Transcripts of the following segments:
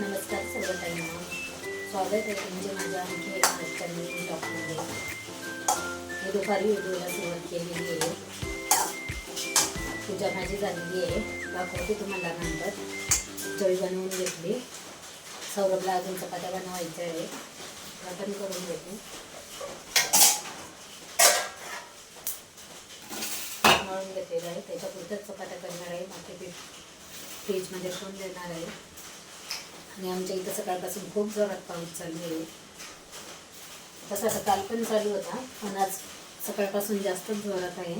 नमस्कार सर्वताईंना स्वागत आहे तुमचे माझ्या आणखी एका आजच्या नवीन ब्लॉगमध्ये मी दुपारी व्हिडिओला सुरुवात केलेली आहे. पूजा माझी झालेली आहे. दाखवते तुम्हाला नंतर. जळी बनवून घेतली. सौरभला अजून चपात्या बनवायच्या आहे. त्या पण करून घेते. मळून घेतलेलं आहे. त्याच्यापुरतंच चपात्या करणार आहे. बाकी पीठ फ्रीजमध्ये ठेवून देणार आहे. आणि आमच्या इथं सकाळपासून खूप जोरात पाऊस चालू आहे. तसा आता काल पण चालू होता पण आज सकाळपासून जास्तच जोरात आहे.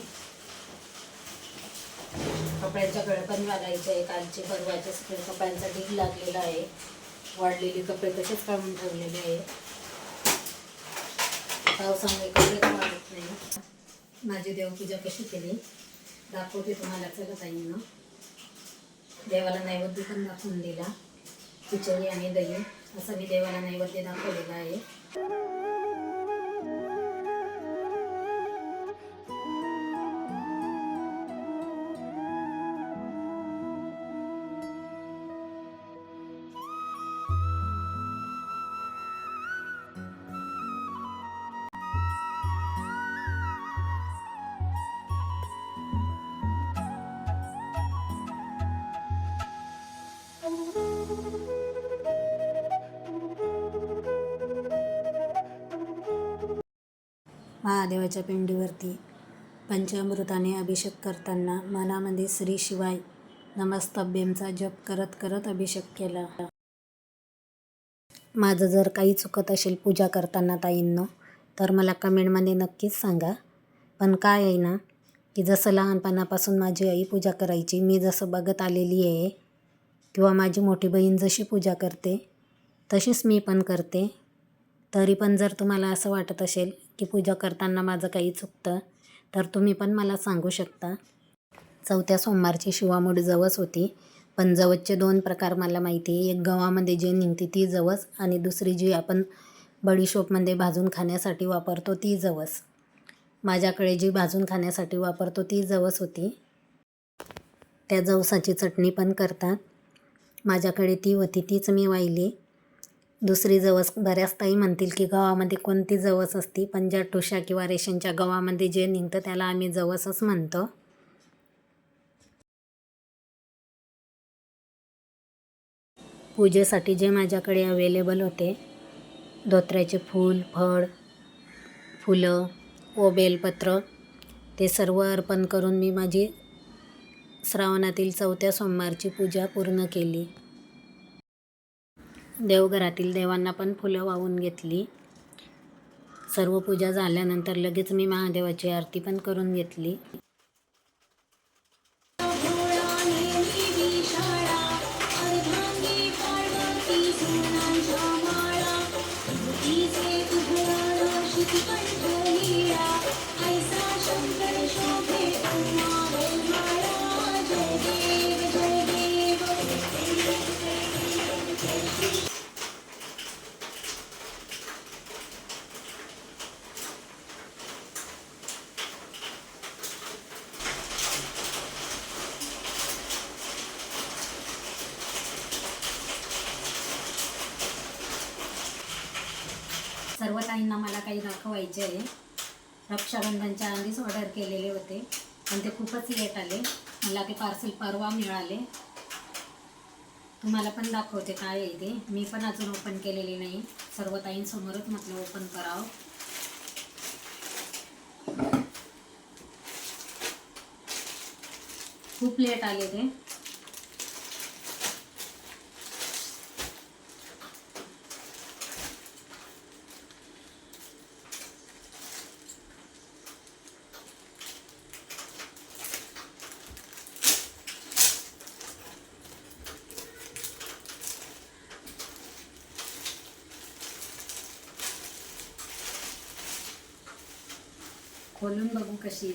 कपड्यांच्या गळ पण वागायचे आहे कालचे परवाचे सगळे कपड्यांचा ढीग लागलेला आहे. वाढलेले कपडे तसेच काढून ठेवलेले आहे. पावसामुळे कपडे वाढत नाही. माझी देवपूजा कशी केली? दाखवते तुम्हाला चला ताईंना. देवाला नैवेद्य पण दाखवून दिला. खिचडी आणि दही असं मी देवाला नैवेद्य दाखवलेलं आहे. महादेवाच्या पिंडीवरती पंचामृताने अभिषेक करताना मनामध्ये श्री शिवाय नमस्तभ्यमचा जप करत करत अभिषेक केला. माझं जर काही चुकत असेल पूजा करताना ताईंनो तर मला कमेंटमध्ये नक्कीच सांगा. पण काय आहे ना की जसं लहानपणापासून माझी आई पूजा करायची मी जसं बघत आलेली आहे किंवा माझी मोठी बहीण जशी पूजा करते तशीच मी पण करते. तरी पण जर तुम्हाला असं वाटत असेल की पूजा करताना माझं काही चुकतं तर तुम्ही पण मला सांगू शकता. चौथ्या सोमवारची शिवामूड जवस होती पण जवसचे दोन प्रकार मला माहिती आहे. एक गव्हामध्ये जे निघते ती जवस आणि दुसरी जी आपण बडीशोपमध्ये भाजून खाण्यासाठी वापरतो ती जवस. माझ्याकडे जी भाजून खाण्यासाठी वापरतो ती जवस होती. त्या जवसाची चटणी पण करतात. माझ्याकडे ती होती तीच मी वाहिली. दुसरी जवस बऱ्याच ताई म्हणतील की गव्हामध्ये कोणती जवस असती? पण ज्या टुशा किंवा रेशनच्या गव्हामध्ये जे निघतं त्याला आम्ही जवसच म्हणतो. पूजेसाठी जे माझ्याकडे अवेलेबल होते धोत्र्याचे फूल फळ फुलं व बेलपत्र ते सर्व अर्पण करून मी माझी श्रावणातील चौथ्या सोमवारची पूजा पूर्ण केली. देवघरातील देवांना पण फुलं वाहून घेतली. सर्व पूजा झाल्यानंतर लगेच मी महादेवाची आरती पण करून घेतली. काही दाखवायचे आहे. रक्षाबंधनच्या आधीच ऑर्डर केलेले होते. पण ते खूपच लेट आले. मला ते पार्सल परवा मिळाले. तुम्हाला पण दाखवते काय आहे ते. मी पण अजून ओपन केलेले नाही. सर्व ताईंसमोरच म्हटलं ओपन करावं. खूप लेट आले ते. खोलून बघू कशी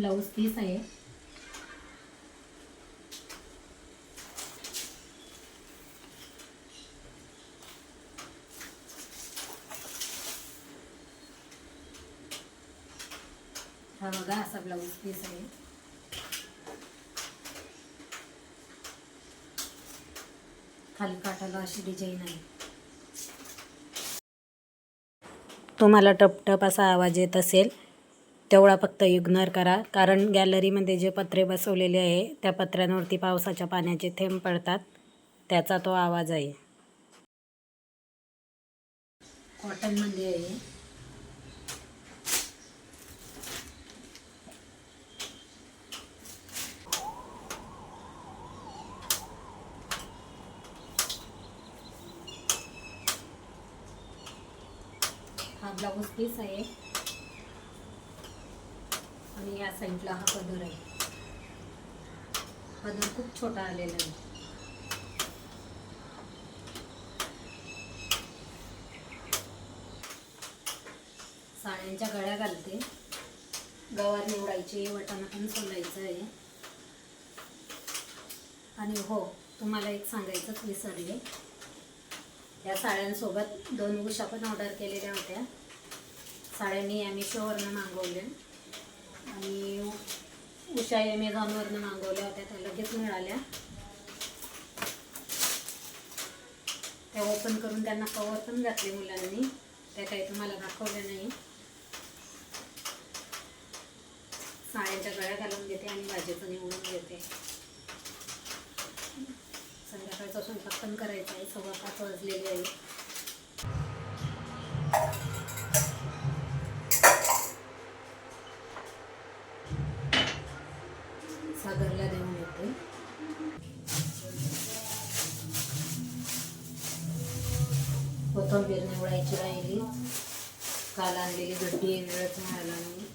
ब्लाऊज पीस आहे. हा बघा असा ब्लाऊज पीस आहे. खाली काठाला अशी डिझाईन आहे. तुम्हाला टपटप असा आवाज येत असेल. तेवढा फक्त इग्नोर करा. कारण गॅलरीमध्ये जे पत्रे बसवलेले आहे त्या पत्र्यांवरती पावसाच्या पाण्याचे थेंब पडतात. त्याचा तो आवाज आहे. कॉटनमध्ये आहे. हा ब्लाऊज पीस आहे. आणि या साईडला हा पदर आहे. पदर खूप छोटा आलेला आहे. साड्यांच्या गळ्या घालते. गवार निवडायची वटाणा पण सोलायचं आहे. आणि हो तुम्हाला एक सांगायचंच विसरले. या साड्यांसोबत दोन उषा पण ऑर्डर केलेल्या होत्या. साड्यांनी या मिशोवरनं मागवल्या. आणि उषा ॲमेझॉनवरनं मागवल्या होत्या त्या लगेच मिळाल्या. त्या ओपन करून त्यांना कवर पण घातले मुलांनी. त्या काही तुम्हाला दाखवल्या नाही. साड्यांच्या गळ्या घालून घेते आणि भाजीचं निवडून घेते संध्याकाळचा स्वयंपाक पण करायचा आहे सव्वा पाच वाजलेली आहे. कोथंबीर निवडायची राहिली. काल आणलेली गड्डी वेळच मिळाला मी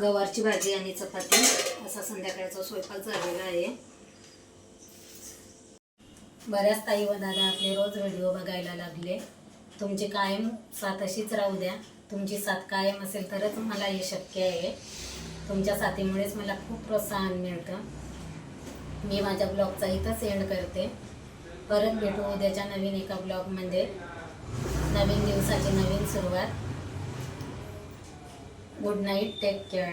गवारची भाजी आणि चपाती असा संध्याकाळचा स्वयंपाक झालेला आहे. बऱ्याच ताई व दादा आपले रोज व्हिडिओ बघायला लागले. तुमची कायम साथ अशीच राहू द्या. तुमची साथ कायम असेल तरच मला हे शक्य आहे. तुमच्या साथीमुळेच मला खूप प्रोत्साहन मिळतं. मी माझ्या ब्लॉगचा इथंच एंड करते. परत भेटू उद्याच्या नवीन एका ब्लॉगमध्ये. नवीन दिवसाची नवीन सुरुवात. Good night take care